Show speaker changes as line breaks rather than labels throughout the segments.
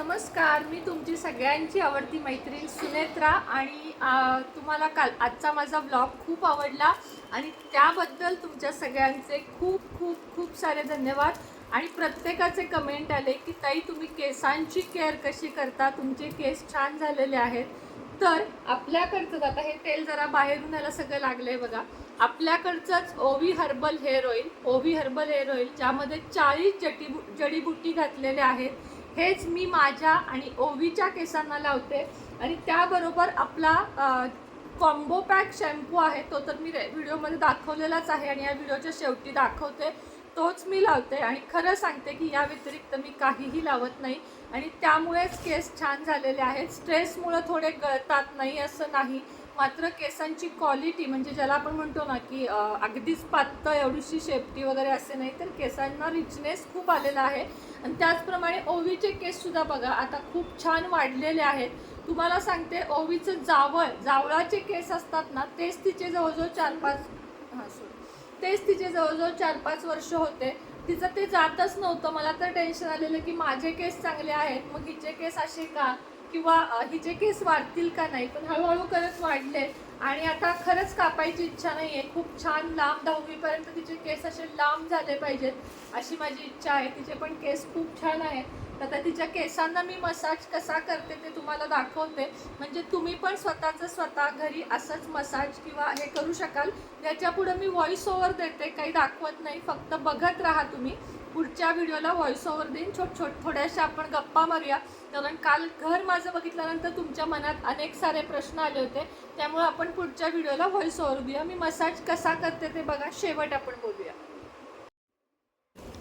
नमस्कार मी तुमची सगळ्यांची आवडती मैत्रीण सुनेत्रा आणि तुम्हाला काल आजचा माझा ब्लॉग खूप आवडला आणि त्याबद्दल तुमच्या सगळ्यांचे खूप खूप खूप सारे धन्यवाद. आणि प्रत्येकाचे कमेंट आले की ताई तुम्ही केसांची केअर कशी करता? तुमचे केस छान झालेले आहेत. तर आपल्याकडचं आता हे तेल जरा बाहेरून याला सगळं लागलं आहे बघा. आपल्याकडचंच Ovi herbal hair oil Ovi herbal hair oil ज्यामध्ये चाळीस जटी जडीबुटी घातलेल्या आहेत. हेच मी माझ्या आणि ओवीच्या केसांना लावते. आणि त्याबरोबर आपला कॉम्बो पॅक शॅम्पू आहे तो तर मी रे- व्हिडिओमध्ये दाखवलेलाच आहे आणि या व्हिडिओच्या शेवटी दाखवते. तोच मी लावते आणि खरं सांगते की या व्यतिरिक्त मी काहीही लावत नाही. आणि त्यामुळेच केस छान झालेले आहेत. स्ट्रेसमुळं थोडे गळतात नाही असं नाही. मात्र केसांची क्वालिटी म्हणजे ज्याला आपण म्हणतो ना की अगदीच पातळ एवढीशी शेपटी वगैरे असे नाही तर केसांना रिचनेस खूप आलेला आहे. आणि त्याचप्रमाणे ओवीचे केससुद्धा बघा आता खूप छान वाढलेले आहेत. तुम्हाला सांगते ओवीचं जावळ जावळाचे केस असतात ना तेच तिचे जवळजवळ चार पाच हां सॉरी तेच तिचे जवळजवळ चार पाच वर्ष होते. तिचं ते जातच नव्हतं. मला तर टेन्शन आलेलं की माझे केस चांगले आहेत मग हिचे केस असे का? किंवा अ, जे केस वाढतील का नाही पण हळूहळू करत वाढले. आणि आता खरंच कापायची इच्छा नाही आहे खूप छान लांब दहावीपर्यंत तिचे केस असे लांब झाले पाहिजेत अशी माझी इच्छा आहे. तिचे पण केस खूप छान आहेत. आता तिच्या केसांना मी मसाज कसा करते ते तुम्हाला दाखवते. म्हणजे तुम्ही पण स्वतःचं स्वतः घरी असंच मसाज किंवा हे करू शकाल. याच्यापुढं मी व्हॉइस ओव्हर देते. काही दाखवत नाही. फक्त बघत राहा तुम्ही. पुढच्या व्हिडिओला व्हॉइस ओव्हर देईन. छोट छोट थोड्याशा आपण गप्पा मारूया. कारण काल घर माझं बघितल्यानंतर तुमच्या मनात अनेक सारे प्रश्न आले होते. त्यामुळे आपण पुढच्या व्हिडिओला व्हॉइस ओव्हर देऊया. मी मसाज कसा करते ते बघा. शेवट आपण बोलूया.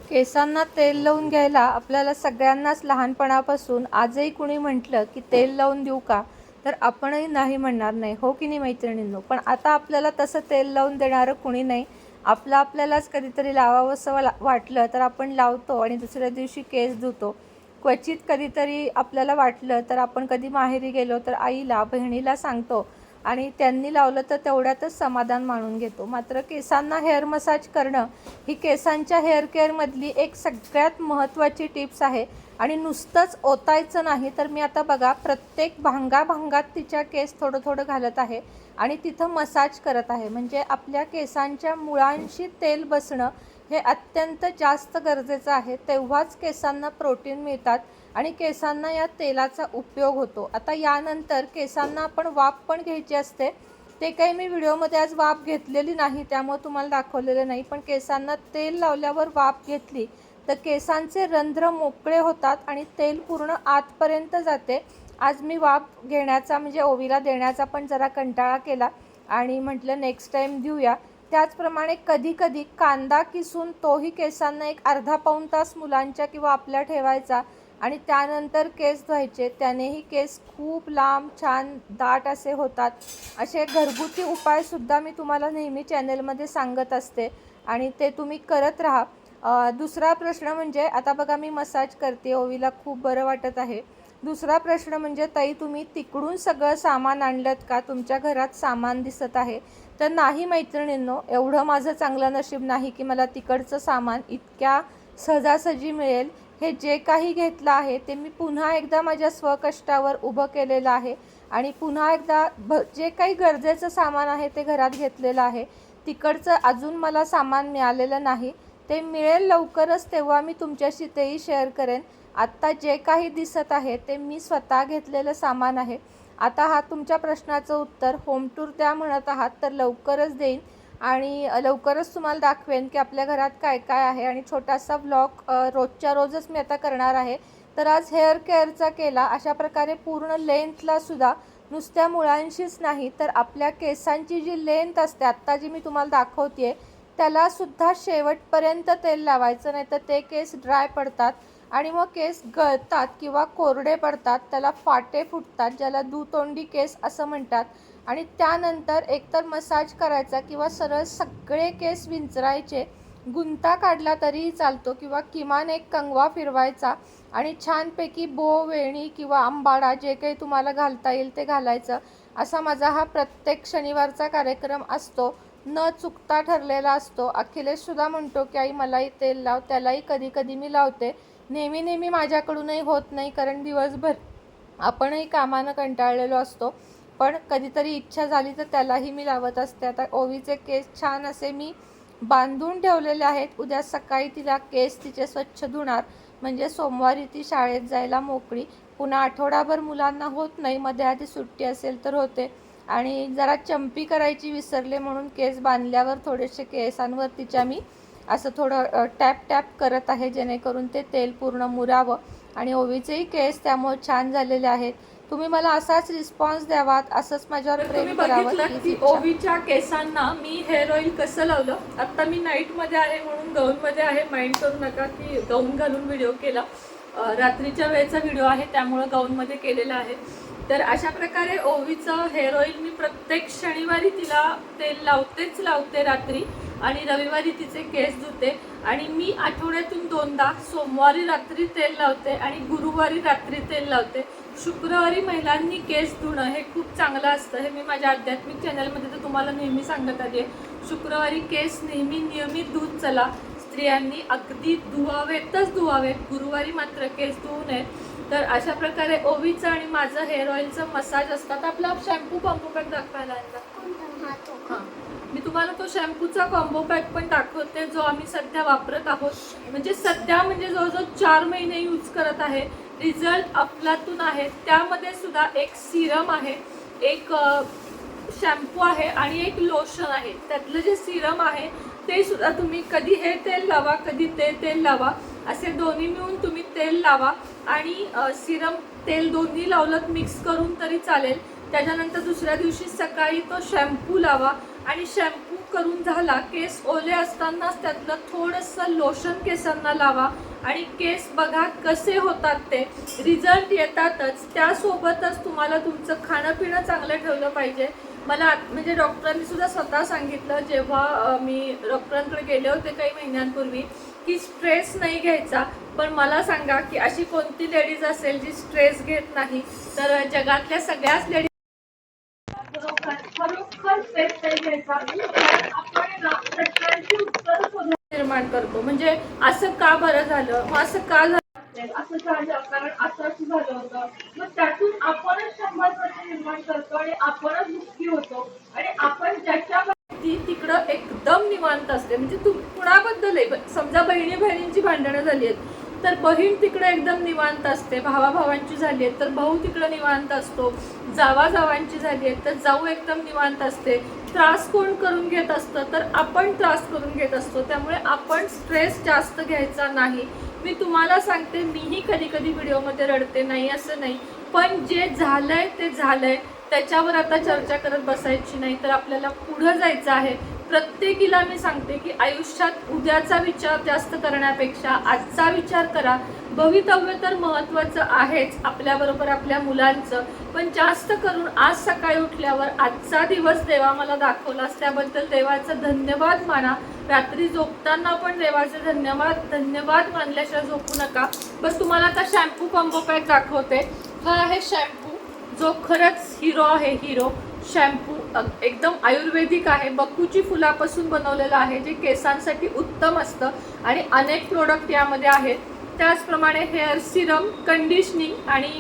केसांना तेल लावून घ्यायला आपल्याला सगळ्यांनाच लहानपणापासून आजही कुणी म्हटलं की तेल लावून देऊ का? तर आपणही नाही म्हणणार नाही. हो की नाही मैत्रिणींनो? पण आता आपल्याला तसं तेल लावून देणारं कुणी नाही. आपलं आपल्यालाच कधीतरी लावावंसं ला वाटलं तर आपण लावतो आणि दुसऱ्या दिवशी केस धुतो. क्वचित कधीतरी आपल्याला वाटलं तर आपण कधी माहेरी गेलो तर आईला बहिणीला सांगतो आणि त्यांनी लावलं तर तेवढ्यातच समाधान मानून घेतो. मात्र केसांना हेअर मसाज करणं ही केसांच्या हेअर केअरमधली एक सगळ्यात महत्त्वाची टिप्स आहे. आणि नुसतंच ओतायचं नाही तर मी आता बघा प्रत्येक भांगा भांगात तिच्या केस थोडं थोडं घालत आहे आणि तिथं मसाज करत आहे. म्हणजे आपल्या केसांच्या मुळांशी तेल बसणं हे अत्यंत जास्त गरजेचं आहे. तेव्हाच केसांना प्रोटीन मिळतात आणि केसांना या तेलाचा उपयोग होतो. आता यानंतर केसांना आपण वाफ पण घ्यायची असते. ते काही मी व्हिडिओमध्ये आज वाफ घेतलेली नाही त्यामुळे तुम्हाला दाखवलेलं नाही पण केसांना तेल लावल्यावर वाफ घेतली तर केसांचे रंध्र मोकळे होतात आणि तेल पूर्ण आतपर्यंत जाते. आज मी वाफ घेण्याचा म्हणजे ओवीला देण्याचा पण जरा कंटाळा केला आणि म्हटलं नेक्स्ट टाईम देऊया. त्याचप्रमाणे कधी कधी कांदा किसून तोही केसांना एक अर्धा पाऊण तास मुलांच्या किंवा आपल्या ठेवायचा आणि त्यानंतर केस धुवायचे. त्यानेही केस खूप लांब छान दाट असे होतात. असे घरगुती उपायसुद्धा मी तुम्हाला नेहमी चॅनेलमध्ये सांगत असते आणि ते तुम्ही करत राहा. दुसरा प्रश्न म्हणजे आता बघा मी मसाज करते ओवीला खूप बरं वाटत आहे. दुसरा प्रश्न म्हणजे ताई तुम्ही तिकडून सगळं सामान आणलं का? तुमच्या घरात सामान दिसत आहे. तर नाही मैत्रिणींनो एवढं माझं चांगलं नशीब नाही की मला तिकडचं सामान इतक्या सहजासहजी मिळेल. हे जे काही घेतलं आहे ते मी पुन्हा एकदा माझ्या स्वकष्टावर उभं केलेलं आहे. आणि पुन्हा एकदा भ जे काही गरजेचं सामान आहे ते घरात घेतलेलं आहे. तिकडचं अजून मला सामान मिळालेलं नाही. ते मिळेल लवकरच तेव्हा मी तुमच्याशी तेही शेअर करेन. आत्ता जे काही दिसत आहे ते मी स्वतः घेतलेलं सामान आहे. आता हा तुमच्या प्रश्नाचं उत्तर होम टूर द्या म्हणत आहात तर लवकरच देईन. आणि लवकरच तुम्हाला दाखवेन की आपल्या घरात काय काय आहे. आणि छोटासा ब्लॉग रोजच्या रोजच मी आता करणार आहे. तर आज हेअर केअरचा केला अशा प्रकारे पूर्ण लेंथला सुद्धा नुसत्या मुळांशीच नाही तर आपल्या केसांची जी लेंथ असते आत्ता जी मी तुम्हाला दाखवते त्याला सुद्धा शेवटपर्यंत तेल लावायचं नाही तर ते केस ड्राय पडतात आणि मग केस गळतात किंवा कोरडे पडतात त्याला फाटे फुटतात ज्याला दुतोंडी केस असं म्हणतात. आणि त्यानंतर एकतर मसाज करायचा किंवा सरळ सगळे केस विंचरायचे गुंता काढला तरीही चालतो किंवा किमान एक कंगवा फिरवायचा आणि छानपैकी बो वेणी किंवा आंबाडा जे काही तुम्हाला घालता येईल ते घालायचं. असा माझा हा प्रत्येक शनिवारचा कार्यक्रम असतो. न चुकता ठरलेला असतो. अखिलेशसुद्धा म्हणतो की आई मलाही तेल लाव त्यालाही कधी कधी मी लावते.
नेहमी नेहमी माझ्याकडूनही होत नाही कारण दिवसभर आपणही कामानं कंटाळलेलो असतो. पण कधीतरी इच्छा झाली तर त्यालाही मी लावत असते. आता ओवीचे केस छान असे मी बांधून ठेवलेले आहेत. उद्या सकाळी तिला केस तिचे स्वच्छ धुणार. म्हणजे सोमवारी ती शाळेत जायला मोकळी. पुन्हा आठवडाभर मुलांना होत नाही. मध्ये आधी सुट्टी असेल तर होते. आणि जरा चंपी करायची विसरले म्हणून केस बांधल्यावर थोडेसे केसांवर तिच्या मी असं थोडं टॅप टॅप करत आहे जेणेकरून ते तेल पूर्ण मुरावं आणि ओवीचेही केस त्यामुळे छान झालेले आहेत. तुम्ही मला असाच रिस्पॉन्स द्यावात असंच माझ्यावर प्रेम करावं
की. ओवीच्या केसांना मी हेअर ऑइल कसं लावलं? आता मी नाईटमध्ये आहे म्हणून गाऊन मध्ये आहे माइंड करू नका की गाऊन घालून व्हिडिओ केला. रात्रीच्या वेळेचा व्हिडिओ आहे त्यामुळे गाऊन मध्ये केलेला आहे. तर अशा प्रकारे ओवीचं हेअर ऑइल मी प्रत्येक शनिवारी तिला तेल लावतेच लावते रात्री आणि रविवारी तिचे केस धुते. आणि मी आठवड्यातून दोनदा सोमवारी रात्री तेल लावते आणि गुरुवारी रात्री तेल लावते. शुक्रवारी महिलांनी केस धुणं हे खूप चांगलं असतं. हे मी माझ्या आध्यात्मिक चॅनलमध्ये तर तुम्हाला नेहमी सांगत आली आहे. शुक्रवारी केस नेहमी नियमित धुत चला. स्त्रियांनी अगदी धुवावेतच धुवावेत. गुरुवारी मात्र केस धुवू नयेत. तर अशा प्रकारे ओवीचं आणि माझं हेअर ऑइलचं मसाज असतात. आपला शॅम्पू कॉम्बो पॅक दाखवायला हां. मी तुम्हाला तो शॅम्पूचा कॉम्बो पॅक पण दाखवते जो आम्ही सध्या वापरत आहोत. म्हणजे सध्या म्हणजे जवळजवळ चार महिने यूज करत आहे. रिझल्ट अफलातून आहे. त्यामध्ये सुद्धा एक सिरम आहे एक शॅम्पू आहे आणि एक लोशन आहे. त्यातलं जे सिरम आहे ते सुद्धा तुम्ही कधी हे तेल लावा कधी ते तेल लावा. असे दोन्ही मिळून तुम्ही तेल लावा आणि सिरम तेल दोन्ही लावलं मिक्स करून तरी चालेल. त्याच्यानंतर दुसऱ्या दिवशी सकाळी तो शॅम्पू लावा आणि शॅम्पू करून झाला केस ओले असतानाच त्यातलं थोडंसं लोशन केसांना लावा आणि केस बघा कसे होतात ते. रिझल्ट येतातच. त्यासोबतच तुम्हाला तुमचं खाणं पिणं चांगलं ठेवलं पाहिजे. मला आत- म्हणजे डॉक्टरांनी सुद्धा स्वतः सांगितलं जेव्हा मी डॉक्टरांकडे गेले होते काही महिन्यांपूर्वी की स्ट्रेस नाही घ्यायचा. पण मला सांगा की अशी कोणती लेडीज असेल जी स्ट्रेस घेत नाही? तर जगातल्या सगळ्याच लेडीज खरोखर स्ट्रेस नाही घ्यायचा. निर्माण करतो. म्हणजे असं का बरं झालं? मग असं का झालं? असं झालं. कारण असंच झालं होतं. मग त्यातून आपणच शंभर प्रश्न निर्माण करतो आणि आपणच दुःखी होतो. आणि आपण ज्याच्या ती तिकडं एकदम निवांत असते. म्हणजे तू कुणाबद्दल आहे? समजा बहिणी बहिणींची भांडणं झाली आहेत तर बहीण तिकडं एकदम निवांत असते. भावाभावांची झाली आहेत तर भाऊ तिकडं निवांत असतो. जावा जावांची झाली आहेत तर जाऊ एकदम निवांत असते. त्रास कोण करून घेत असतं? तर आपण त्रास करून घेत असतो. त्यामुळे आपण स्ट्रेस जास्त घ्यायचा नाही. मी तुम्हाला सांगते मीही कधी कधी व्हिडिओमध्ये रडते. नाही असं नाही. पण जे झालंय ते झालंय. त्याच्यावर आता चर्चा करत बसायची नाही तर आपल्याला पुढं जायचं आहे. प्रत्येकीला मी सांगते की आयुष्यात उद्याचा विचार जास्त करण्यापेक्षा आजचा विचार करा. भवितव्य तर महत्त्वाचं आहेच आपल्याबरोबर आपल्या मुलांचं. पण जास्त करून आज सकाळी उठल्यावर आजचा दिवस देवा मला दाखवलास त्याबद्दल देवाचं धन्यवाद माना. रात्री झोपताना पण देवाचे धन्यवाद धन्यवाद मानल्याशिवाय झोपू नका. बस तुम्हाला आता शॅम्पू कॉम्बो पॅक दाखवते. हा आहे शॅम्पू. जो खरंच हिरो आहे हिरो शॅम्पू एकदम आयुर्वेदिक आहे. बक्कूची फुलापासून बनवलेलं आहे जे केसांसाठी उत्तम असतं. आणि अनेक प्रोडक्ट यामध्ये आहेत. त्याचप्रमाणे हेअर सिरम कंडिशनिंग आणि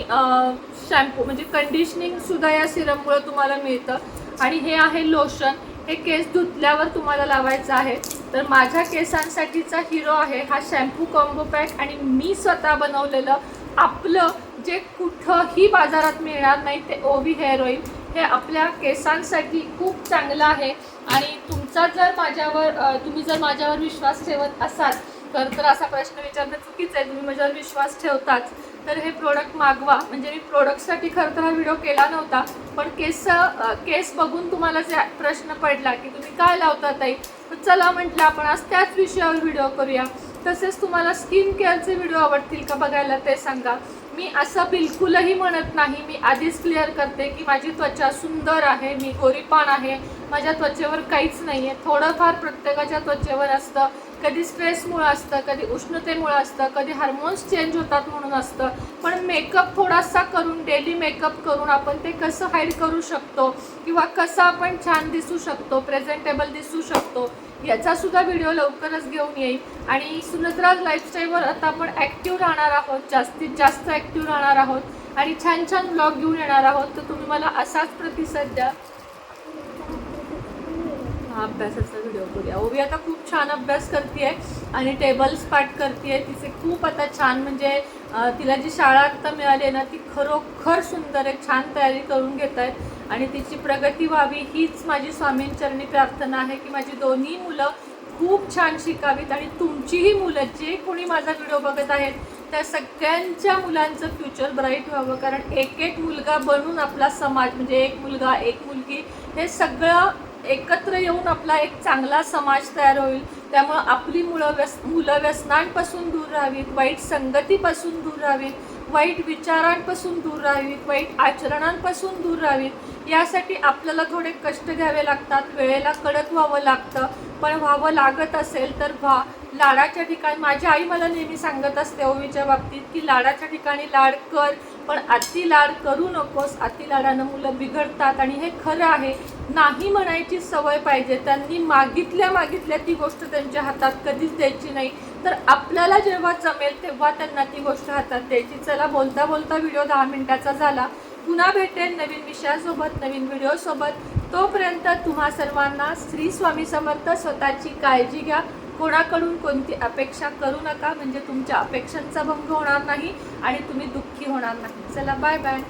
शॅम्पू म्हणजे कंडिशनिंग सुद्धा या सिरममुळं तुम्हाला मिळतं. आणि हे आहे लोशन हे केस धुतल्यावर तुम्हाला लावायचं आहे. तर माझ्या केसांसाठीचा हिरो आहे हा शॅम्पू कॉम्बो पॅक आणि मी स्वतः बनवलेलं आपलं जे कुठंही बाजारात मिळणार नाही ते ओवी हेअर ऑइल. हे आपल्या केसांसाठी खूप चांगलं आहे. आणि तुमचा जर माझ्यावर तुम्ही जर माझ्यावर विश्वास ठेवत असाल तर तर असा प्रश्न विचारणं चुकीचं आहे. तुम्ही माझ्यावर विश्वास ठेवताच तर हे प्रोडक्ट मागवा. म्हणजे मी प्रोडक्टसाठी खरं तर हा व्हिडिओ केला नव्हता पण केस केस बघून तुम्हाला जे प्रश्न पडला की तुम्ही काय लावता ताई? तर चला म्हटलं आपण आज त्याच विषयावर व्हिडिओ करूया. तसेच तुम्हाला स्किन केअरचे व्हिडिओ आवडतील का बघायला ते सांगा. मी असं बिलकुलही म्हणत नाही. मी आधीच क्लिअर करते की माझी त्वचा सुंदर आहे मी गोरीपान आहे. माझ्या त्वचेवर काहीच नाही आहे थोडंफार प्रत्येकाच्या त्वचेवर असतं. कधी स्ट्रेसमुळं असतं कधी उष्णतेमुळं असतं कधी हार्मोन्स चेंज होतात म्हणून असतं. पण मेकअप थोडासा करून डेली मेकअप करून आपण ते कसं हाईड करू शकतो? किंवा कसं आपण छान दिसू शकतो प्रेझेंटेबल दिसू शकतो? याचा सुद्धा व्हिडिओ लवकरच घेऊन येईल. आणि सुनतराज लाईफस्टाईलवर आता आपण ॲक्टिव्ह राहणार आहोत. जास्तीत जास्त ॲक्टिव्ह राहणार आहोत. आणि छान छान ब्लॉग घेऊन येणार आहोत. तर तुम्ही मला असाच प्रतिसाद द्या. हा अभ्यासाचा व्हिडिओ करूया ओवी आता खूप छान अभ्यास करते आणि टेबल्स पाठ करते तिचे खूप आता छान म्हणजे तिला जी शाळा आत्ता मिळाली आहे ना ती खरोखर सुंदर आहे. छान तयारी करून घेत आहे आणि तिची प्रगती व्हावी हीच माझी स्वामींचरणी प्रार्थना आहे की माझी दोन्ही मुलं खूप छान शिकावीत आणि तुमचीही मुलं जे कोणी माझा व्हिडिओ बघत आहेत त्या सगळ्यांच्या मुलांचं फ्युचर ब्राईट व्हावं. कारण एक एक मुलगा बनून आपला समाज म्हणजे एक मुलगा एक मुलगी हे सगळं एकत्र येऊन आपला एक चांगला समाज तयार होईल. त्यामुळं आपली मुलं व्यस मुलं व्यसनांपासून दूर राहावीत वाईट संगतीपासून दूर राहावीत. वाईट विचारांपासून दूर राहावीत वाईट आचरणांपासून दूर राहावीत. यासाठी आपल्याला थोडे कष्ट घ्यावे लागतात वेळेला कडक व्हावं लागतं. पण व्हावं लागत असेल तर व्हा. लाडाच्या ठिकाणी माझी आई मला नेहमी सांगत असते ओवीच्या बाबतीत की लाडाच्या ठिकाणी लाड कर पण अति लाड करू नकोस. अति लाडानं मुलं बिघडतात आणि हे खरं आहे. नाही म्हणायची सवय पाहिजे. त्यांनी मागितल्या मागितल्या ती गोष्ट त्यांच्या हातात कधीच द्यायची नाही. तर आपल्याला जेव्हा जमेल तेव्हा त्यांना ती गोष्ट हातात द्यायची. चला बोलता बोलता व्हिडिओ दहा मिनिटाचा झाला. पुन्हा भेटेल नवीन विषयासोबत नवीन व्हिडिओसोबत तोपर्यंत तुम्हा सर्वांना श्री स्वामी समर्थ स्वतःची काळजी घ्या. कोणाकडून कोणती अपेक्षा करू नका. म्हणजे तुमच्या अपेक्षांचा भंग होणार नाही आणि तुम्ही दुःखी होणार नाही. चला बाय बाय